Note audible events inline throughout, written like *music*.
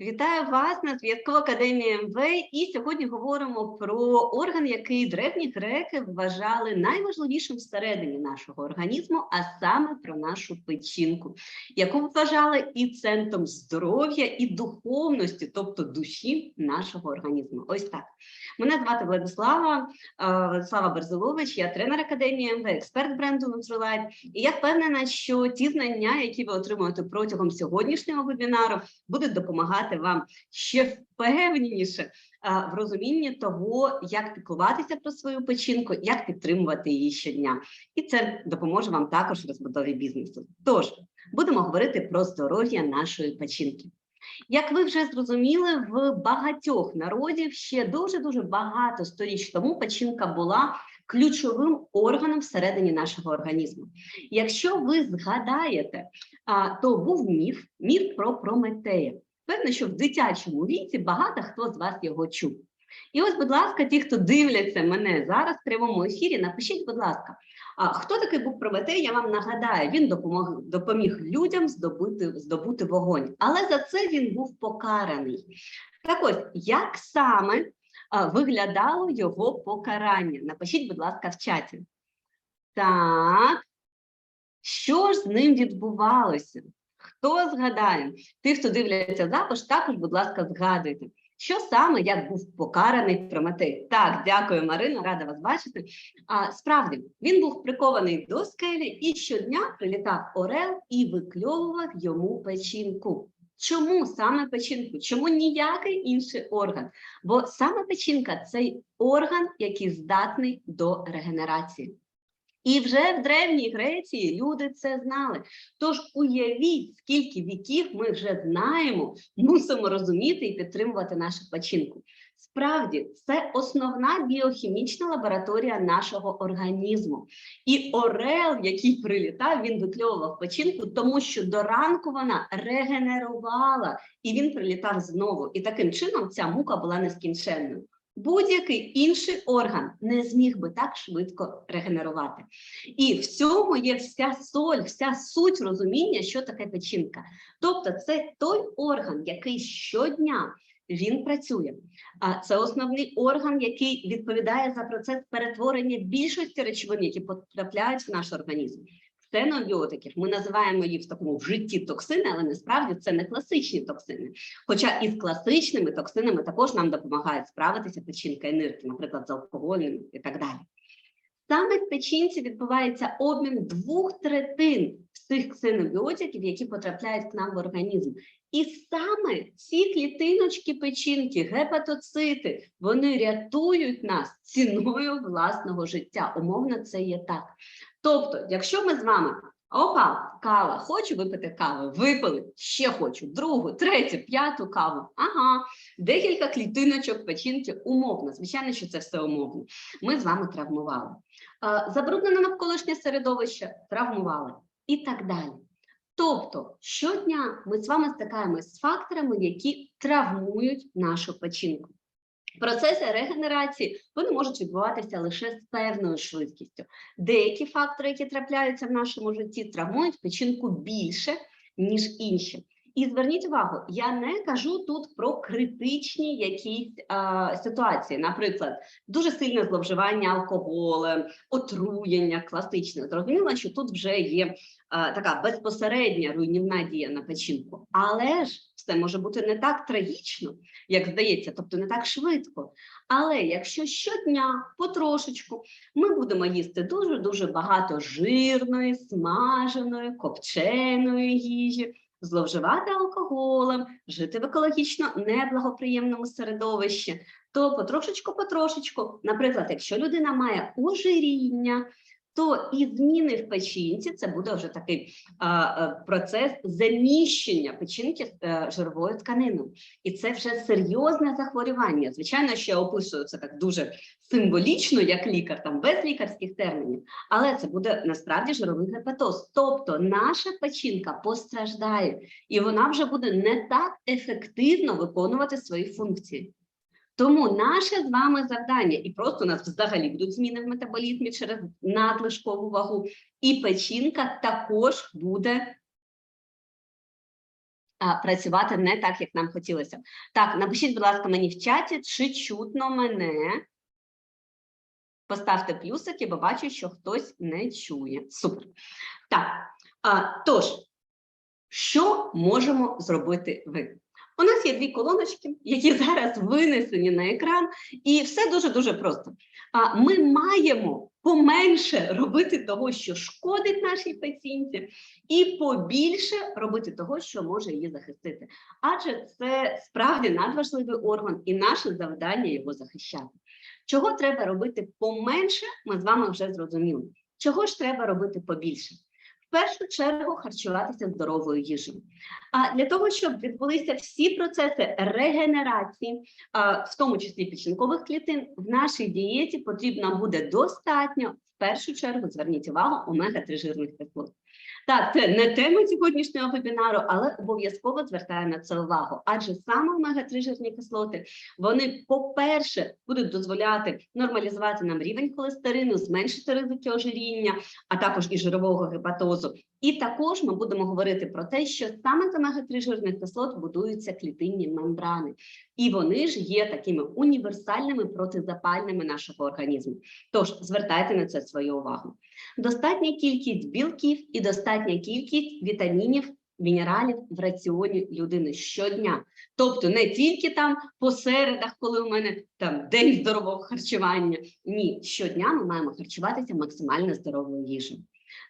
Вітаю вас на зв'язку Академії МВ. І сьогодні говоримо про орган, який древні греки вважали найважливішим всередині нашого організму, а саме про нашу печінку, яку вважали і центром здоров'я і духовності, тобто душі нашого організму. Ось так. Мене звати Владислава Владислава Берзилович, я тренер Академії МВ, експерт бренду Nutrilite. І я впевнена, що ті знання, які ви отримуєте протягом сьогоднішнього вебінару, будуть допомагати вам ще впевненіше в розумінні того, як піклуватися про свою печінку, як підтримувати її щодня. І це допоможе вам також в розбудові бізнесу. Тож будемо говорити про здоров'я нашої печінки. Як ви вже зрозуміли, в багатьох народів ще дуже дуже багато сторіч тому печінка була ключовим органом всередині нашого організму. Якщо ви згадаєте, то був міф, міф про Прометея. Певно, що в дитячому віці багато хто з вас його чув. І ось, будь ласка, ті, хто дивляться мене зараз в прямому ефірі, напишіть, будь ласка, а хто такий був Прометей, я вам нагадаю, він допомог, допоміг людям здобути, здобути вогонь, але за це він був покараний. Так ось, як саме а, виглядало його покарання? Напишіть, будь ласка, в чаті. Так, що ж з ним відбувалося? Хто згадає? Ті, хто дивляться запис, також, будь ласка, згадуйте, що саме як був покараний Прометей. Так, дякую, Марина, рада вас бачити. А справді він був прикований до скелі і щодня прилітав Орел і викльовував йому печінку. Чому саме печінку? Чому ніякий інший орган? Бо саме печінка це орган, який здатний до регенерації. І вже в Древній Греції люди це знали. Тож уявіть, скільки віків ми вже знаємо, мусимо розуміти і підтримувати нашу печінку. Справді, це основна біохімічна лабораторія нашого організму. І орел, який прилітав, він викльовував печінку, тому що до ранку вона регенерувала, і він прилітав знову. І таким чином ця мука була нескінченною. Будь-який інший орган не зміг би так швидко регенерувати. І в цьому є вся соль, вся суть розуміння, що таке печінка. Тобто, це той орган, який щодня він працює. А це основний орган, який відповідає за процес перетворення більшості речовин, які потрапляють в наш організм. Ксенобіотиків, ми називаємо їх в такому в житті токсини, але насправді це не класичні токсини. Хоча із класичними токсинами також нам допомагають справитися печінка і нирки, наприклад, з алкоголем і так далі. Саме в печінці відбувається обмін двох третин всіх ксенобіотиків, які потрапляють к нам в організм. І саме ці клітиночки печінки, гепатоцити, вони рятують нас ціною власного життя. Умовно, це є так. Тобто, якщо ми з вами опа, кава, хочу випити каву, випили, ще хочу, другу, третю, п'яту каву. Ага, декілька клітиночок печінки умовно. Звичайно, що це все умовно. Ми з вами травмували. Забруднене навколишнє середовище травмували і так далі. Тобто щодня ми з вами стикаємося з факторами, які травмують нашу печінку. Процеси регенерації вони можуть відбуватися лише з певною швидкістю. Деякі фактори, які трапляються в нашому житті, травмують печінку більше, ніж інші. І зверніть увагу, я не кажу тут про критичні якісь а, ситуації, наприклад, дуже сильне зловживання алкоголем, отруєння класичне. Зрозуміло, що тут вже є а, така безпосередня руйнівна дія на печінку, але ж все може бути не так трагічно, як здається, тобто не так швидко. Але якщо щодня потрошечку ми будемо їсти дуже дуже багато жирної, смаженої, копченої їжі зловживати алкоголем, жити в екологічно неблагоприємному середовищі, то потрошечку-потрошечку, наприклад, якщо людина має ожиріння, то і зміни в печінці це буде вже такий а, процес заміщення печінки а, жировою тканиною. І це вже серйозне захворювання. Звичайно, що я описую це так дуже символічно, як лікар, там без лікарських термінів, але це буде насправді жировий гепатоз. Тобто наша печінка постраждає, і вона вже буде не так ефективно виконувати свої функції. Тому наше з вами завдання, і просто у нас взагалі будуть зміни в метаболізмі через надлишкову вагу, і печінка також буде працювати не так, як нам хотілося. Так, напишіть, будь ласка, мені в чаті, чи чутно мене. Поставте плюсики, бо бачу, що хтось не чує. Супер. Так, а, тож, що можемо зробити ви? У нас є дві колоночки, які зараз винесені на екран, і все дуже-дуже просто. А ми маємо поменше робити того, що шкодить нашій пацієнтці, і побільше робити того, що може її захистити. Адже це справді надважливий орган, і наше завдання його захищати. Чого треба робити поменше, ми з вами вже зрозуміли. Чого ж треба робити побільше? В першу чергу харчуватися здоровою їжею. А для того, щоб відбулися всі процеси регенерації, а, в тому числі печінкових клітин, в нашій дієті потрібно буде достатньо, в першу чергу, зверніть увагу, омега-3 жирних кислот. Так, це не тема сьогоднішнього вебінару, але обов'язково звертаю на це увагу. Адже саме омега-3 жирні кислоти, вони, по-перше, будуть дозволяти нормалізувати нам рівень холестерину, зменшити ризики ожиріння, а також і жирового гепатозу. І також ми будемо говорити про те, що саме з омега-3 жирних кислот будуються клітинні мембрани, і вони ж є такими універсальними протизапальними нашого організму. Тож звертайте на це свою увагу. Достатня кількість білків і достатня кількість вітамінів. Мінералів в раціоні людини щодня, тобто не тільки там по середах, коли у мене там день здорового харчування. Ні, щодня ми маємо харчуватися максимально здоровою їжею.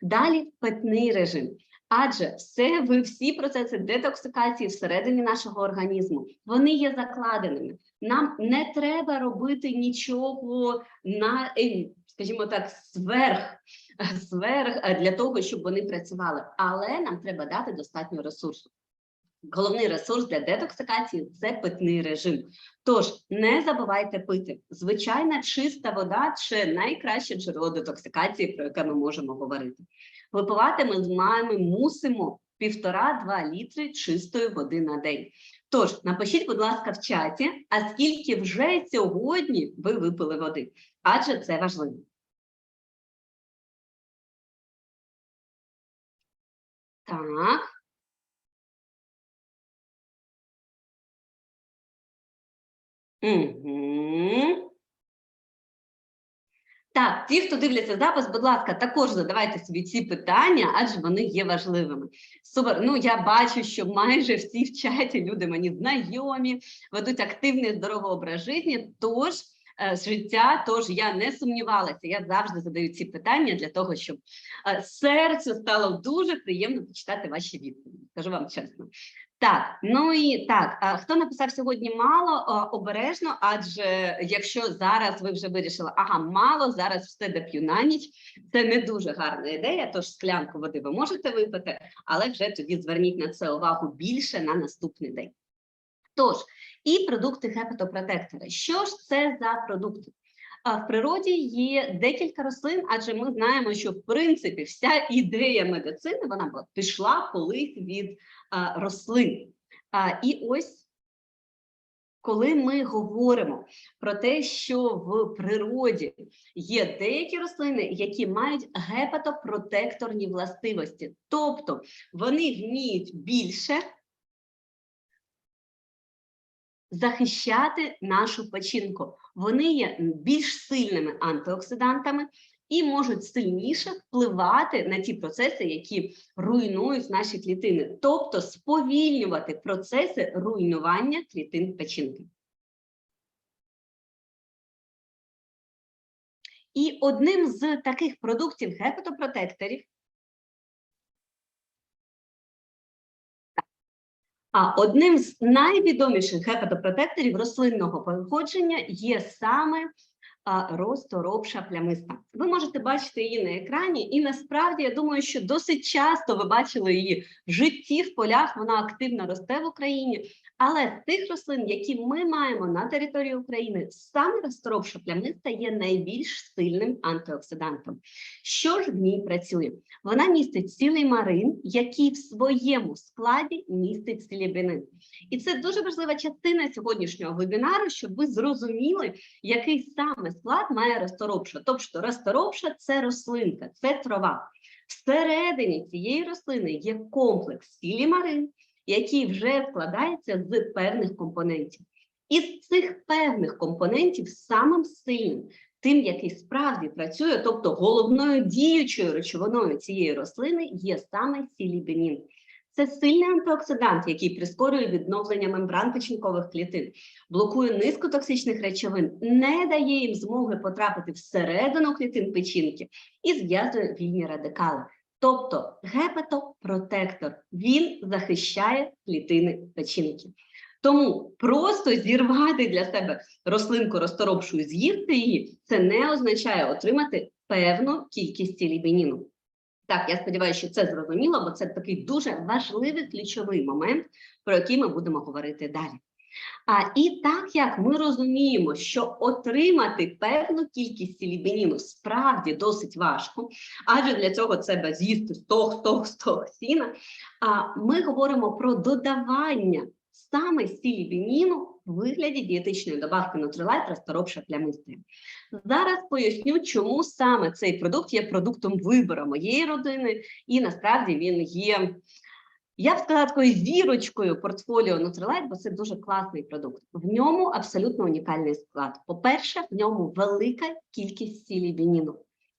Далі питний режим. Адже все ви всі процеси детоксикації всередині нашого організму вони є закладеними. Нам не треба робити нічого на, е, скажімо так, сверх, сверх е, для того, щоб вони працювали, але нам треба дати достатньо ресурсу. Головний ресурс для детоксикації це питний режим. Тож не забувайте пити. Звичайна чиста вода це найкраще джерело детоксикації, про яке ми можемо говорити. Випивати ми з вами мусимо півтора-два літри чистої води на день. Тож напишіть, будь ласка, в чаті, а скільки вже сьогодні ви випили води, адже це важливо. Так. Угу. Так, ті, хто дивляться запис, будь ласка, також задавайте собі ці питання, адже вони є важливими. Супер. Ну я бачу, що майже всі в чаті люди мені знайомі, ведуть активний здоровий образ життя, тож е, життя. Тож я не сумнівалася. Я завжди задаю ці питання для того, щоб е, серцю стало дуже приємно почитати ваші відповіді. Скажу вам чесно. Так, ну і так, хто написав сьогодні мало, а, обережно, адже якщо зараз ви вже вирішили, ага, мало, зараз все доп'ю на ніч, це не дуже гарна ідея, тож склянку води ви можете випити, але вже тоді зверніть на це увагу більше на наступний день. Тож, і продукти гепатопротектора. Що ж це за продукти? А в природі є декілька рослин, адже ми знаємо, що в принципі вся ідея медицини вона пішла колись від а, рослин. А, і ось коли ми говоримо про те, що в природі є деякі рослини, які мають гепатопротекторні властивості, тобто вони вміють більше захищати нашу печінку. Вони є більш сильними антиоксидантами і можуть сильніше впливати на ті процеси, які руйнують наші клітини, тобто сповільнювати процеси руйнування клітин печінки. І одним з таких продуктів гепатопротекторів А одним з найвідоміших гепатопротекторів рослинного походження є саме розторопша плямиста. Ви можете бачити її на екрані, і насправді я думаю, що досить часто ви бачили її в житті в полях. Вона активно росте в Україні. Але з тих рослин, які ми маємо на території України, саме розторопша плямиста є найбільш сильним антиоксидантом. Що ж в ній працює? Вона містить цілий марин, який в своєму складі містить силібінин. І це дуже важлива частина сьогоднішнього вебінару, щоб ви зрозуміли, який саме склад має розторопша. Тобто розторопша – це рослинка, це трава. Всередині цієї рослини є комплекс сілімарин, який вже складається з певних компонентів. Із цих певних компонентів самим сильним, тим, який справді працює, тобто головною діючою речовиною цієї рослини, є саме сілібенін. Це сильний антиоксидант, який прискорює відновлення мембран печінкових клітин, блокує низку токсичних речовин, не дає їм змоги потрапити всередину клітин печінки і зв'язує вільні радикали. Тобто гепатопротектор, він захищає клітини печінки. Тому просто зірвати для себе рослинку розторопшу і з'їсти її, це не означає отримати певну кількість лібініну. Так, я сподіваюся, що це зрозуміло, бо це такий дуже важливий ключовий момент, про який ми будемо говорити далі. А і так як ми розуміємо, що отримати певну кількість сілібеніну справді досить важко, адже для цього треба з'їсти стох, стох, стох сіна. А ми говоримо про додавання саме сілібеніну вигляді дієтичної добавки Nutrilite розторопша плямистої. Зараз поясню, чому саме цей продукт є продуктом вибору моєї родини, і насправді він є. Я б сказала такою зірочкою портфоліо Nutrilite, бо це дуже класний продукт. В ньому абсолютно унікальний склад. По-перше, в ньому велика кількість сілібініну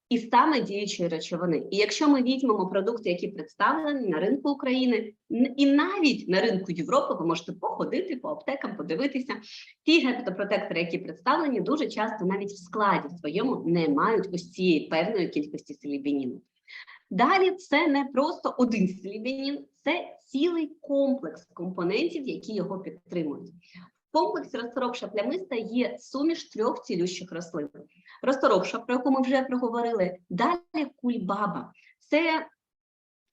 і саме діючої речовини. І якщо ми візьмемо продукти, які представлені на ринку України, і навіть на ринку Європи, ви можете походити по аптекам, подивитися, ті гепатопротектори, які представлені, дуже часто навіть в складі своєму не мають ось цієї певної кількості силібініну. Далі це не просто один силібінін, це цілий комплекс компонентів, які його підтримують. В комплексі розторопша плямиста є суміш трьох цілющих рослин. Розторопша, про яку ми вже проговорили, далі кульбаба. Це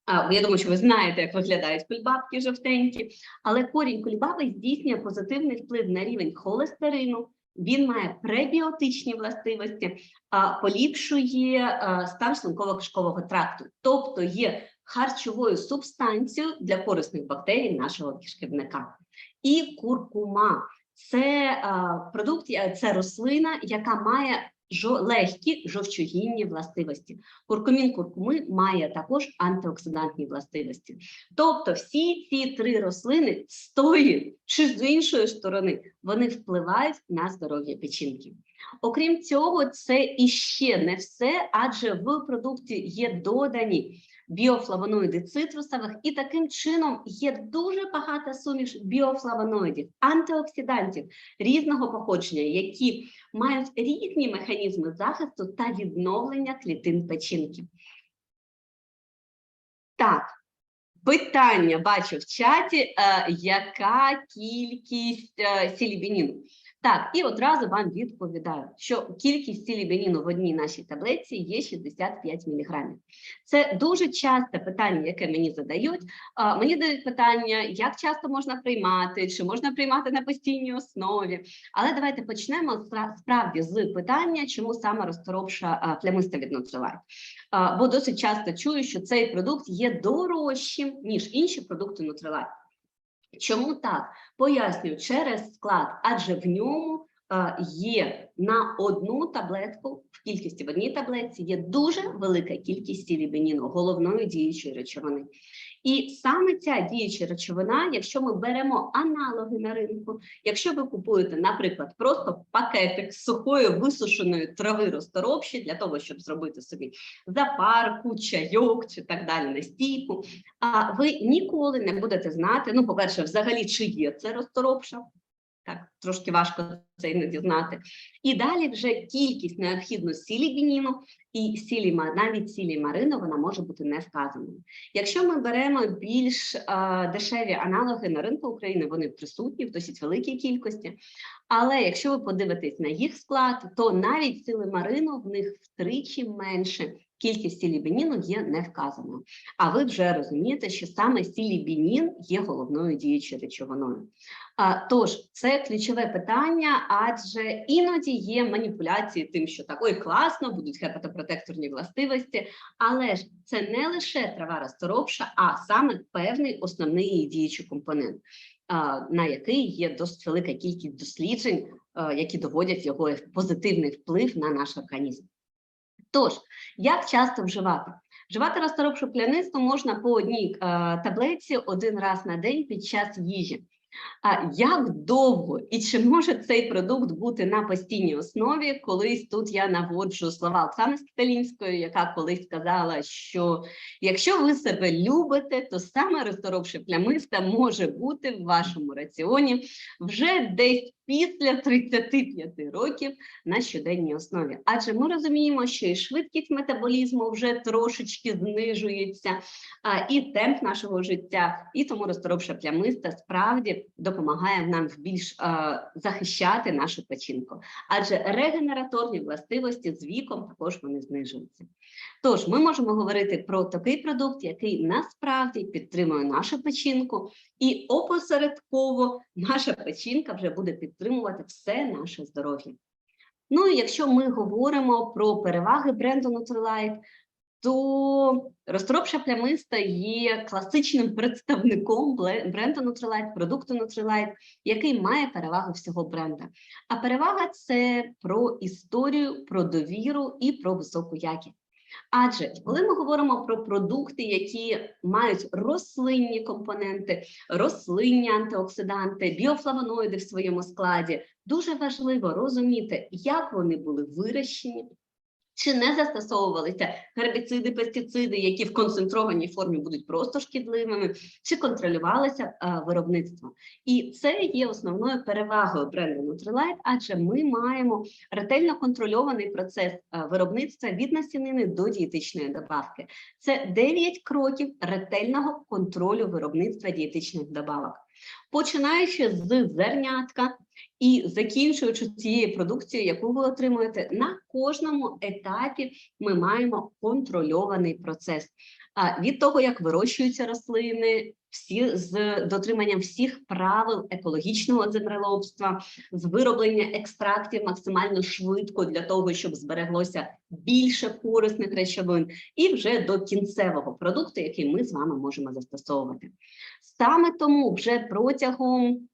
а, я думаю, що ви знаєте, як виглядають кульбабки жовтенькі, але корінь кульбаби здійснює позитивний вплив на рівень холестерину, він має пребіотичні властивості, а поліпшує стан шлунково-кишкового тракту, тобто є харчовою субстанцією для корисних бактерій нашого кишківника. І куркума це а, продукт, це рослина, яка має легкі жовчогінні властивості. Куркумін куркуми має також антиоксидантні властивості. Тобто, всі ці три рослини з тої чи з іншої сторони вони впливають на здоров'я печінки. Окрім цього, це іще не все, адже в продукті є додані біофлавоноїди цитрусових, і таким чином є дуже багата суміш біофлавоноїдів, антиоксидантів різного походження, які мають різні механізми захисту та відновлення клітин печінки. Так, питання бачу в чаті, е, яка кількість е, сілібініну? Так, і одразу вам відповідаю, що кількість сілібеніну в одній нашій таблиці є 65 мг. Це дуже часте питання, яке мені задають. Мені дають питання, як часто можна приймати, чи можна приймати на постійній основі. Але давайте почнемо справді з питання, чому саме розторопша плямиста від Nutrilite. Бо досить часто чую, що цей продукт є дорожчим, ніж інші продукти Nutrilite. Чому так? Пояснюю через склад, адже в ньому є на одну таблетку, в кількості в одній таблетці є дуже велика кількість сілібеніну, головної діючої речовини. І саме ця діюча речовина, якщо ми беремо аналоги на ринку, якщо ви купуєте, наприклад, просто пакетик з сухої висушеної трави розторопші для того, щоб зробити собі запарку, чайок чи так далі на стійку, а ви ніколи не будете знати, ну, по-перше, взагалі, чи є це розторопша, трошки важко це іноді знати. І далі вже кількість необхідну сілібініну і сілі, навіть сілі марину вона може бути не вказаною. Якщо ми беремо більш а, дешеві аналоги на ринку України, вони присутні в досить великій кількості. Але якщо ви подивитесь на їх склад, то навіть сіли марину в них втричі менше. Кількість сілібініну є не вказаною. А ви вже розумієте, що саме сілібінін є головною діючою речовиною. Тож, це ключове питання, адже іноді є маніпуляції тим, що так, ой, класно, будуть гепатопротекторні властивості, але ж це не лише трава розторопша, а саме певний основний її діючий компонент, на який є досить велика кількість досліджень, які доводять його позитивний вплив на наш організм. Тож, як часто вживати? Вживати розторопшу плянисту можна по одній е, таблетці один раз на день під час їжі. А як довго і чи може цей продукт бути на постійній основі? Колись тут я наводжу слова Оксани Скіталінської, яка колись сказала, що якщо ви себе любите, то саме розторопша плямиста може бути в вашому раціоні вже десь після 35 років на щоденній основі. Адже ми розуміємо, що і швидкість метаболізму вже трошечки знижується, а, і темп нашого життя, і тому розторопша плямиста справді допомагає нам більш а, захищати нашу печінку. Адже регенераторні властивості з віком також вони знижуються. Тож ми можемо говорити про такий продукт, який насправді підтримує нашу печінку, і опосередково наша печінка вже буде підтримувати все наше здоров'я. Ну і якщо ми говоримо про переваги бренду Nutrilite, то розтропша плямиста є класичним представником бренду Nutrilite, продукту Nutrilite, який має перевагу всього бренда. А перевага це про історію, про довіру і про високу якість. Адже коли ми говоримо про продукти, які мають рослинні компоненти, рослинні антиоксиданти, біофлавоноїди в своєму складі, дуже важливо розуміти, як вони були вирощені, чи не застосовувалися гербіциди, пестициди, які в концентрованій формі будуть просто шкідливими, чи контролювалося е, виробництво. І це є основною перевагою бренду Nutrilite, адже ми маємо ретельно контрольований процес е, виробництва від насінини до дієтичної добавки. Це 9 кроків ретельного контролю виробництва дієтичних добавок. Починаючи з зернятка і закінчуючи цією продукцією, яку ви отримуєте, на кожному етапі ми маємо контрольований процес. А від того, як вирощуються рослини, всі з дотриманням всіх правил екологічного землеробства, з вироблення екстрактів максимально швидко для того, щоб збереглося більше корисних речовин, і вже до кінцевого продукту, який ми з вами можемо застосовувати. Саме тому вже протягом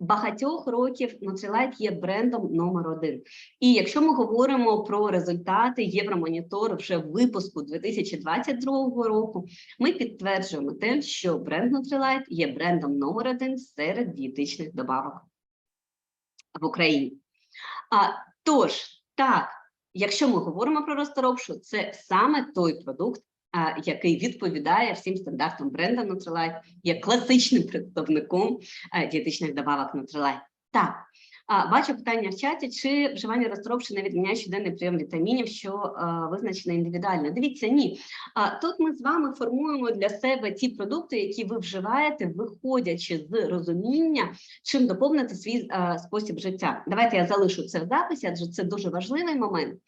багатьох років Nutrilite є брендом номер один. І якщо ми говоримо про результати Євромонітор вже випуску 2022 року, ми підтверджуємо те, що бренд Nutrilite є брендом номер один серед дієтичних добавок в Україні. А, тож, так, якщо ми говоримо про розторопшу, це саме той продукт, який відповідає всім стандартам бренда Nutrilite, є класичним представником дієтичних добавок Nutrilite. Так, бачу питання в чаті, чи вживання розторопши не відміняє щоденний прийом вітамінів, що визначено індивідуально. Дивіться, ні. Тут ми з вами формуємо для себе ті продукти, які ви вживаєте, виходячи з розуміння, чим доповнити свій спосіб життя. Давайте я залишу це в записі, адже це дуже важливий момент.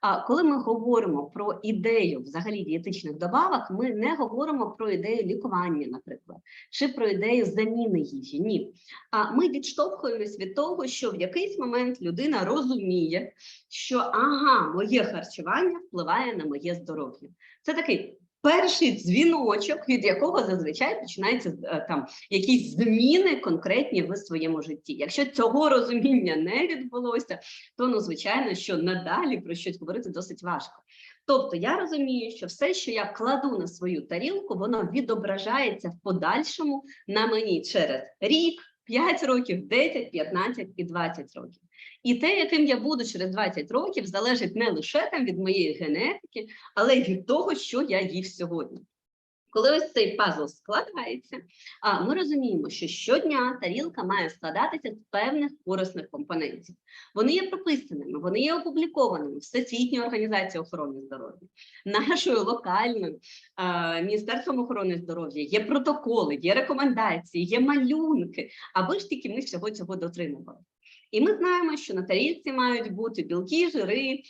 А коли ми говоримо про ідею взагалі дієтичних добавок, ми не говоримо про ідею лікування, наприклад, чи про ідею заміни їжі. Ні. А ми відштовхуємось від того, що в якийсь момент людина розуміє, що ага, моє харчування впливає на моє здоров'я. Це такий. Перший дзвіночок, від якого зазвичай починаються е, там якісь зміни конкретні в своєму житті. Якщо цього розуміння не відбулося, то ну звичайно, що надалі про щось говорити досить важко. Тобто я розумію, що все, що я кладу на свою тарілку, воно відображається в подальшому на мені через рік, 5 років, 10, 15 і 20 років. І те, яким я буду через 20 років, залежить не лише там від моєї генетики, але й від того, що я їв сьогодні. Коли ось цей пазл складається, а ми розуміємо, що щодня тарілка має складатися з певних корисних компонентів. Вони є прописаними, вони є опублікованими Всесвітньою організацією охорони здоров'я, нашою локальною а, Міністерством охорони здоров'я, є протоколи, є рекомендації, є малюнки, аби ж тільки ми всього цього дотримували. І ми знаємо, що на тарілці мають бути білки, жири,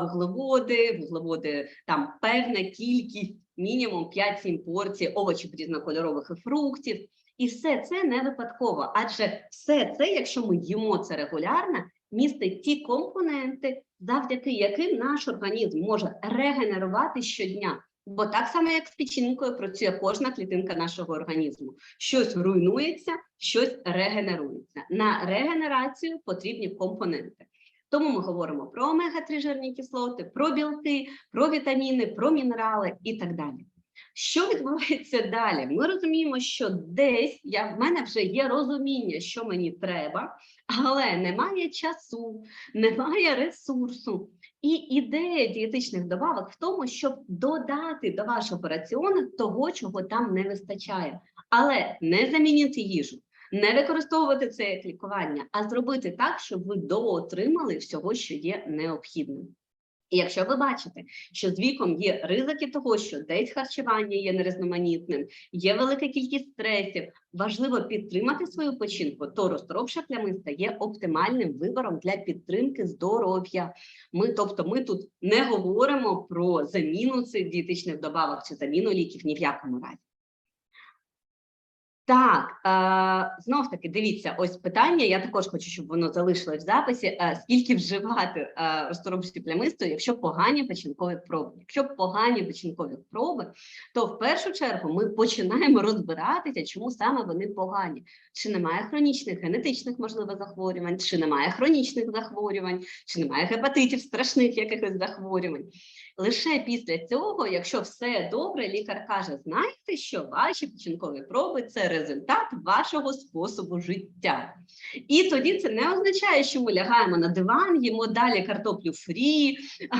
вуглеводи, вуглеводи там певна кількість, мінімум 5-7 порцій овочів різнокольорових і фруктів. І все це не випадково, адже все це, якщо ми їмо це регулярно, містить ті компоненти, завдяки яким наш організм може регенерувати щодня. Бо так само, як з печінкою, працює кожна клітинка нашого організму. Щось руйнується, щось регенерується. На регенерацію потрібні компоненти. Тому ми говоримо про омега-3 жирні кислоти, про білки, про вітаміни, про мінерали і так далі. Що відбувається далі? Ми розуміємо, що десь я в мене вже є розуміння, що мені треба, але немає часу, немає ресурсу. І ідея дієтичних добавок в тому, щоб додати до вашого раціону того, чого там не вистачає, але не замінити їжу, не використовувати це як лікування, а зробити так, щоб ви доотримали всього, що є необхідним. Якщо ви бачите, що з віком є ризики того, що десь харчування є нерізноманітним, є велика кількість стресів, важливо підтримати свою печінку, то розторопша плямиста є оптимальним вибором для підтримки здоров'я. Ми, тобто, ми тут не говоримо про заміну цих дієтичних добавок чи заміну ліків ні в якому разі. Так, е, знов таки, дивіться, ось питання. Я також хочу, щоб воно залишилось в записі. Е, скільки вживати е, розторопші плямисту, якщо погані печінкові проби? Якщо погані печінкові проби, то в першу чергу ми починаємо розбиратися, чому саме вони погані. Чи немає хронічних генетичних можливо захворювань, чи немає хронічних захворювань, чи немає гепатитів, страшних якихось захворювань. Лише після цього, якщо все добре, лікар каже: знаєте, що ваші печінкові проби це результат вашого способу життя. І тоді це не означає, що ми лягаємо на диван, їмо далі картоплю фрі,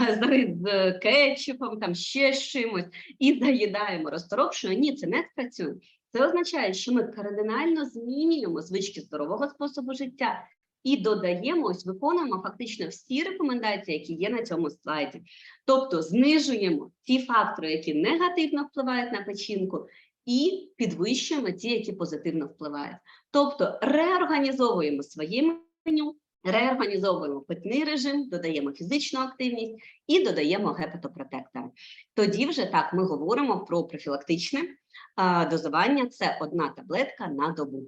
з кетчупом, там ще з чимось, і заїдаємо розторопшою. Ні, це не спрацює. Це означає, що ми кардинально змінюємо звички здорового способу життя і додаємо, ось виконуємо фактично всі рекомендації, які є на цьому слайді. Тобто знижуємо ті фактори, які негативно впливають на печінку, і підвищуємо ті, які позитивно впливають. Тобто реорганізовуємо своє меню, реорганізовуємо питний режим, додаємо фізичну активність і додаємо гепатопротектори. Тоді вже так ми говоримо про профілактичне а, дозування це одна таблетка на добу.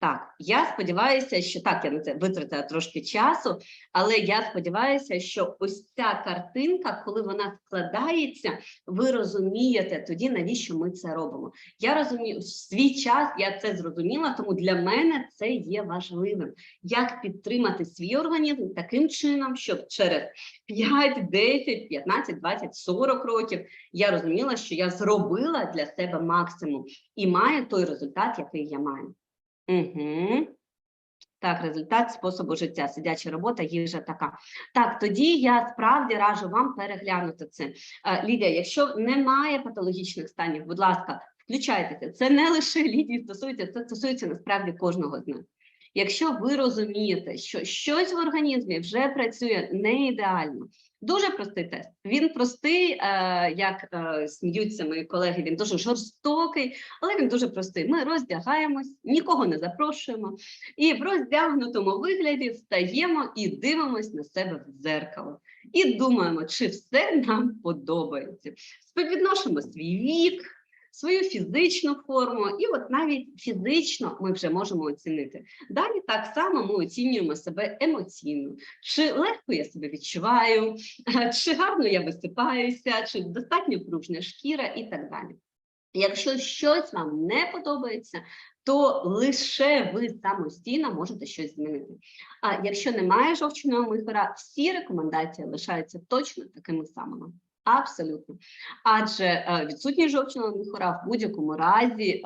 Так, я сподіваюся, що так, я на це витратила трошки часу, але я сподіваюся, що ось ця картинка, коли вона складається, ви розумієте тоді, навіщо ми це робимо. Я розумію, в свій час я це зрозуміла, тому для мене це є важливим. Як підтримати свій організм таким чином, щоб через 5, 10, 15, 20, 40 років я розуміла, що я зробила для себе максимум і маю той результат, який я маю. Угу. Так, результат способу життя, сидяча робота, їжа така. Так, тоді я справді раджу вам переглянути це. Е, Лідія, якщо немає патологічних станів, будь ласка, включайтеся. Це не лише Лідії стосується, це стосується насправді кожного з нас. Якщо ви розумієте, що щось в організмі вже працює не ідеально, Дуже простий тест. Він простий, е, як е, сміються мої колеги. Він дуже жорстокий, але він дуже простий. Ми роздягаємось, нікого не запрошуємо, і в роздягнутому вигляді встаємо і дивимось на себе в дзеркало. І думаємо, чи все нам подобається. Співвідношимо свій вік свою фізичну форму, і от навіть фізично ми вже можемо оцінити. Далі так само ми оцінюємо себе емоційно, чи легко я себе відчуваю, *laughs* чи гарно я висипаюся, чи достатньо пружна шкіра і так далі. Якщо щось вам не подобається, то лише ви самостійно можете щось змінити. А якщо немає жовчного михора, всі рекомендації лишаються точно такими самими. Абсолютно, адже е, відсутність жовчного міхора в будь-якому разі е,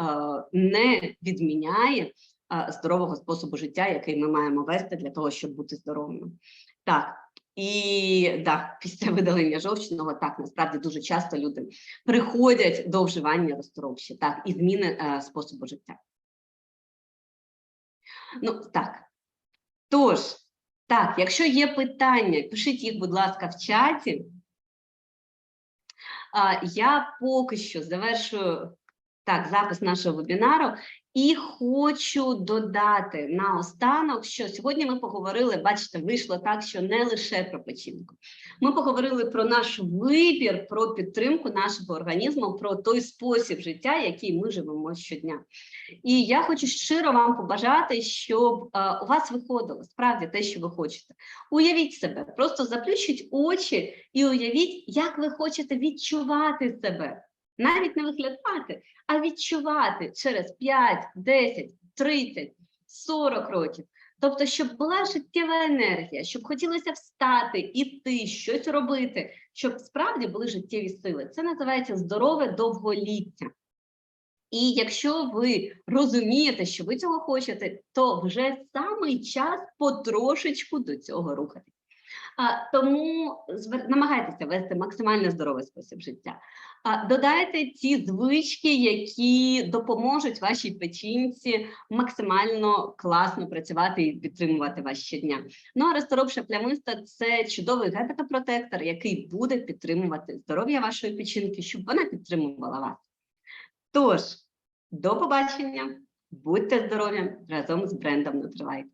не відміняє е, здорового способу життя, який ми маємо вести для того, щоб бути здоровими. Так, і да, після видалення жовчного, так насправді дуже часто люди приходять до вживання розторовші, так, і зміни способу життя. Ну так. Тож, так, якщо є питання, пишіть їх, будь ласка, в чаті. Я поки що завершую так запис нашого вебінару і хочу додати наостанок, що сьогодні ми поговорили, бачите, вийшло так, що не лише про печінку. Ми поговорили про наш вибір, про підтримку нашого організму, про той спосіб життя, який ми живемо щодня. І я хочу щиро вам побажати, щоб а, у вас виходило справді те, що ви хочете. Уявіть себе, просто заплющіть очі і уявіть, як ви хочете відчувати себе навіть не виглядати, а відчувати через 5, 10, 30, 40 років. Тобто, щоб була життєва енергія, щоб хотілося встати, іти, щось робити, щоб справді були життєві сили. Це називається здорове довголіття. І якщо ви розумієте, що ви цього хочете, то вже самий час потрошечку до цього рухати. Тому намагайтеся вести максимально здоровий спосіб життя. Додайте ті звички, які допоможуть вашій печінці максимально класно працювати і підтримувати вас щодня. Ну а розторопша плямиста це чудовий гепатопротектор, який буде підтримувати здоров'я вашої печінки, щоб вона підтримувала вас. Тож, до побачення, будьте здорові разом з брендом Nutrilite.